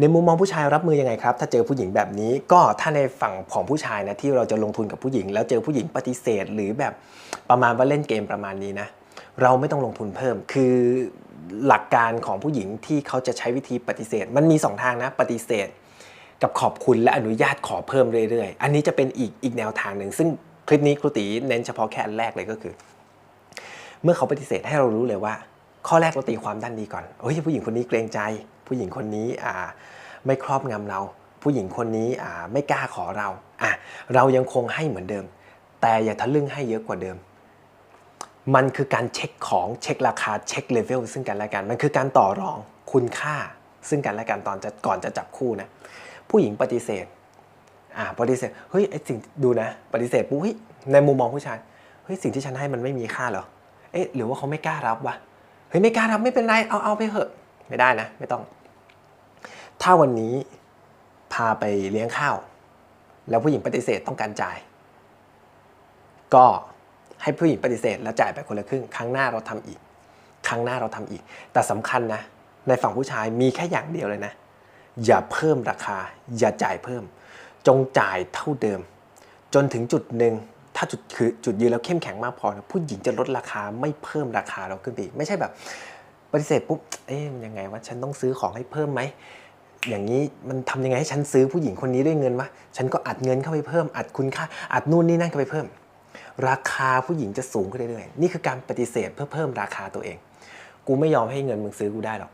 ในมุมมองผู้ชายรับมือยังไงครับ ถ้าเจอผู้หญิงแบบนี้ ก็ถ้าในฝั่งของผู้ชายนะที่เราจะลงทุนกับผู้หญิง แล้วเจอผู้หญิงปฏิเสธ หรือแบบประมาณว่าเล่นเกมประมาณนี้นะเราไม่ต้องลงทุนเพิ่ม คือหลักการของผู้หญิงที่เขาจะใช้วิธีปฏิเสธ มันมีสองทางนะ ปฏิเสธ กับขอบคุณและอนุญาตขอเพิ่มเรื่อยๆ อันนี้จะเป็นอีกอีกแนวทางหนึ่ง ซึ่งคลิปนี้ครูตีเน้นเฉพาะแค่อันแรกเลยก็คือ เมื่อเขาปฏิเสธให้เรารู้เลยว่า ข้อแรกเราตีความด้านดีก่อนเฮ้ยผู้หญิงคนนี้เกรงใจ ผู้หญิงคนนี้อ่าไม่ครอบงำเรา ผู้หญิงคนนี้อ่าไม่กล้าขอเราอะเรายังคงให้เหมือนเดิม แต่อย่าทะลึ่งให้เยอะกว่าเดิม มันคือการเช็คของเช็คราคาเช็คเลเวลซึ่งกันและกัน มันคือการต่อรองคุณค่าซึ่งกันและกันตอนจะก่อนจะจับคู่นะผู้หญิงปฏิเสธอ่าปฏิเสธเฮ้ยไอสิ่งดูนะ ปฏิเสธปุ๊บเฮ้ยในมุมมองผู้ชายเฮ้ยสิ่งที่ฉันให้มันไม่มีค่าเหรอเอ๊ะหรือว่าเขาไม่กล้ารับวะเฮ้ยไม่กล้ารับไม่เป็นไรเอาเอาไปเถอะ ไม่ได้นะ ไม่ต้อง ถ้าวันนี้พาไปเลี้ยงข้าว แล้วผู้หญิงปฏิเสธต้องการจ่าย ก็ให้ผู้หญิงปฏิเสธแล้วจ่ายไปคนละครึ่ง ครั้งหน้าเราทำอีก ครั้งหน้าเราทำอีก แต่สำคัญนะ ในฝั่งผู้ชายมีแค่อย่างเดียวเลยนะ อย่าเพิ่มราคา อย่าจ่ายเพิ่ม จงจ่ายเท่าเดิม จนถึงจุดหนึ่งถ้าจุดคือจุดยืนแล้วเข้มแข็งมากพอนะผู้หญิงจะลดราคาไม่เพิ่มราคาเราขึ้นไปไม่ใช่แบบ ปฏิเสธปุ๊บ เอ๊ะมันยังไงวะ ฉันต้องซื้อของให้เพิ่มไหม อย่างนี้มันทำยังไงให้ฉันซื้อผู้หญิงคนนี้ด้วยเงินวะ ฉันก็อัดเงินเข้าไปเพิ่ม อัดคุณค่า อัดนู่นนี่นั่นเข้าไปเพิ่ม ราคาผู้หญิงจะสูงขึ้นเรื่อยๆ นี่คือการปฏิเสธเพื่อเพิ่มราคาตัวเอง กูไม่ยอมให้เงินมึงซื้อกูได้หรอก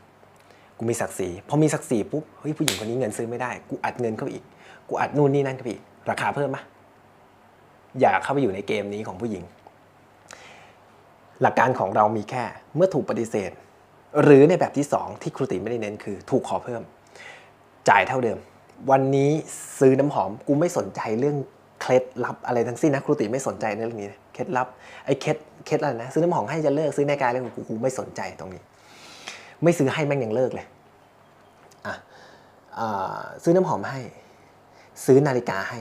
กูมีศักดิ์ศรี พอมีศักดิ์ศรีปุ๊บ เฮ้ยผู้หญิงคนนี้เงินซื้อไม่ได้ กูอัดเงินเข้าไปอีก กูอัดนู่นนี่นั่นเข้าไปอีก ราคาเพิ่มปะอย่าเข้าไปอยู่ในเกมนี้ของผู้หญิง หลักการของเรามีแค่ เมื่อถูกปฏิเสธ หรือในแบบที่ 2 ที่ครูติไม่ได้เน้นคือถูกขอเพิ่ม จ่ายเท่าเดิม วันนี้ซื้อน้ำหอมกูไม่สนใจเรื่องเคล็ดลับอะไรทั้งสิ้นนะครูติไม่สนใจในเรื่องนี้เคล็ดลับไอ้เคล็ดเคล็ดอะไรนะซื้อน้ำหอมให้จะเลิกซื้อนาฬิกาอะไรของกูกูไม่สนใจตรงนี้ ไม่ซื้อให้แม่งยังเลิกเลยอะอ่าซื้อน้ำหอมให้ ซื้อนาฬิกาให้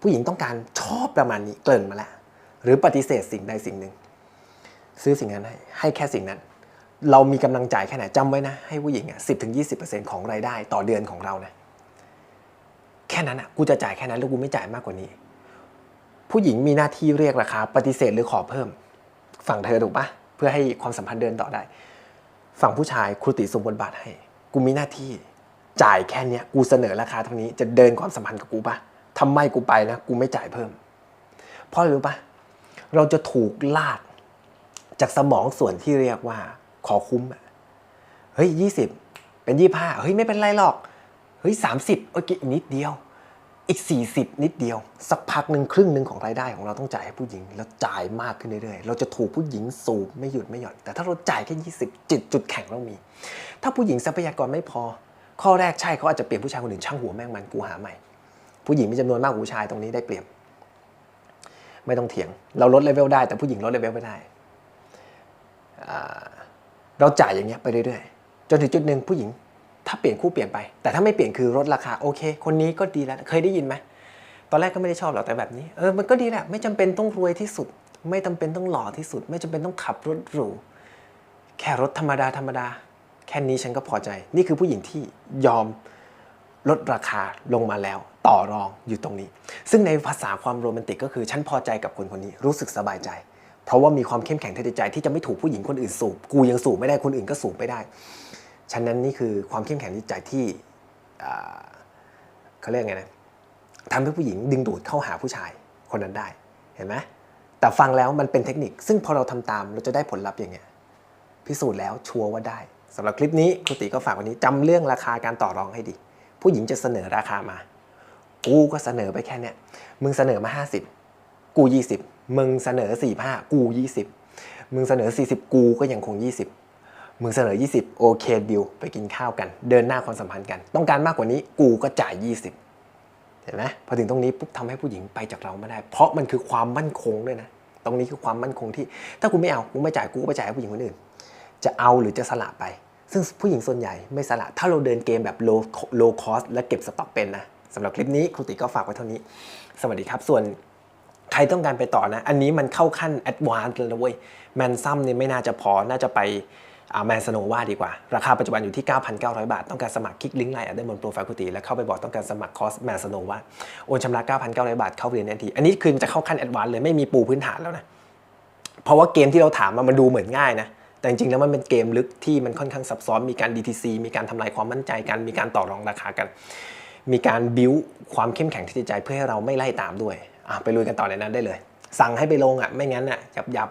ผู้หญิงต้องการชอบประมาณนี้เกริ่นมาแล้วหรือปฏิเสธสิ่งใดสิ่งหนึ่ง ซื้อสิ่งนั้นให้ให้แค่สิ่งนั้น เรามีกำลังจ่ายแค่ไหนจำไว้นะ ให้ผู้หญิงอะสิบถึงยีของรายได้ต่อเดือนของเรานะแค่นั้นอะกูจะจ่ายแค่นั้นแล้วกูไม่จ่ายมากกว่านี้ ผู้หญิงมีหน้าที่เรียกราคาปฏิเสธหรือขอเพิ่ม ฝั่งเธอถูกปะเพื่อให้ความสัมพันธ์เดินต่อได้ ฝั่งผู้ชายครูติสมบทบาทให้ กูมีหน้าที่จ่ายแค่เนี้ยกูเสนอราคาเท่านี้จะเดินความสัมพันธ์กับกูปะทำไมกูไปนะกูไม่จ่ายเพิ่ม เพราะอะไรรู้ปะเราจะถูกลากจากสมองส่วนที่เรียกว่า ขอคุ้มอะเฮ้ยยี่สิบเป็นยี่ห้าเฮ้ยไม่เป็นไรหรอกเฮ้ยสามสิบโอเคอีกนิดเดียว อีก 40 นิดเดียว สักพักหนึ่งครึ่งหนึ่งของรายได้ของเราต้องจ่ายให้ผู้หญิง แล้วจ่ายมากขึ้นเรื่อยๆเราจะถูกผู้หญิงสูบไม่หยุดไม่หย่อนแต่ถ้าเราจ่ายแค่ 20จิตจุดแข็งเรามี ถ้าผู้หญิงทรัพยากรไม่พอ ข้อแรกใช่เขาอาจจะเปลี่ยนผู้ชายคนอื่นช่างหัวแม่งมันกูหาใหม่ ผู้หญิงมีจำนวนมากกว่าผู้ชายตรงนี้ได้เปรียบไม่ต้องเถียง เราลดเลเวลได้แต่ผู้หญิงลดเลเวลไม่ได้อ่า เราจ่ายอย่างเงี้ยไปเรื่อยๆ จนถึงจุดหนึ่งผู้หญิง ถ้าเปลี่ยนคู่เปลี่ยนไป แต่ถ้าไม่เปลี่ยนคือลดราคาโอเค คนนี้ก็ดีแล้วเคยได้ยินไหมตอนแรกก็ไม่ได้ชอบหรอกแต่แบบนี้เออมันก็ดีแหละไม่จำเป็นต้องรวยที่สุด ไม่จำเป็นต้องหล่อที่สุด ไม่จำเป็นต้องขับรถหรูแค่รถธรรมดาธรรมดาแค่นี้ฉันก็พอใจ นี่คือผู้หญิงที่ยอมลดราคาลงมาแล้ว ต่อรองอยู่ตรงนี้ ซึ่งในภาษาความโรแมนติกก็คือ ฉันพอใจกับคนคนนี้รู้สึกสบายใจ เพราะว่ามีความเข้มแข็งทางจิตใจที่จะไม่ถูกผู้หญิงคนอื่นสูบ กูยังสูบไม่ได้คนอื่นก็สูบไม่ได้ ฉะนั้นนี่คือความเข้มแข็งจิตใจที่เขาเรียกไงนะทำให้ผู้หญิงดึงดูดเข้าหาผู้ชายคนนั้นได้เห็นไหมแต่ฟังแล้วมันเป็นเทคนิค ซึ่งพอเราทำตามเราจะได้ผลลัพธ์อย่างเงี้ยพิสูจน์แล้วชัวร์ว่าได้สำหรับคลิปนี้ครูติก็ฝากวันนี้จำเรื่องราคาการต่อรองให้ดี ผู้หญิงจะเสนอราคามา กูก็เสนอไปแค่เนี้ยมึงเสนอมา 50 กู 20 มึงเสนอ45กู 20 มึงเสนอ 40 กูก็ยังคง 20 มึงเสนอ 20 โอเคดิวไปกินข้าวกัน เดินหน้าความสัมพันธ์กัน ต้องการมากกว่านี้กูก็จ่าย 20 เห็นไหมพอถึงตรงนี้ปุ๊บทำให้ผู้หญิงไปจากเราไม่ได้ เพราะมันคือความมั่นคงด้วยนะ ตรงนี้คือความมั่นคงที่ ถ้ากูไม่เอากูไม่จ่ายกูก็ไปจ่ายให้ผู้หญิงคนอื่น จะเอาหรือจะสละไป ซึ่งผู้หญิงส่วนใหญ่ไม่สละ ถ้าเราเดินเกมแบบ low low cost และเก็บสต็อกเป็นนะสำหรับคลิปนี้ครูติก็ฝากไว้เท่านี้ สวัสดีครับ ส่วน ใครต้องการไปต่อนะ อันนี้มันเข้าขั้น advanced แล้วนะเว้ยแมนซัมเนี่ยไม่น่าจะพอน่าจะไปแมนสโนวาดีกว่า ราคาปัจจุบันอยู่ที่ 9,900 บาท ต้องการสมัครคลิกลิงก์ไลน์อันเดอร์บนโปรไฟล์กุฏิแล้วเข้าไปบอกต้องการสมัครคอร์สแมนสโนวาโอนชำระ 9,900 บาทเข้าเรียนทันที อันนี้คือจะเข้าขั้นแอดวานซ์เลยไม่มีปูพื้นฐานแล้วนะ เพราะว่าเกมที่เราถามมันดูเหมือนง่ายนะแต่จริงๆแล้วมันเป็นเกมลึกที่มันค่อนข้างซับซ้อนมีการ DTC มีการทำลายความมั่นใจกันมีการต่อรองราคากัน มีการบิวความเข้มแข็งที่ใจเพื่อให้เราไม่ไล่ตามด้วย ไปลุยกันต่อในนั้นได้เลย สั่งให้ไปลงอะไม่งั้นอะยับยับ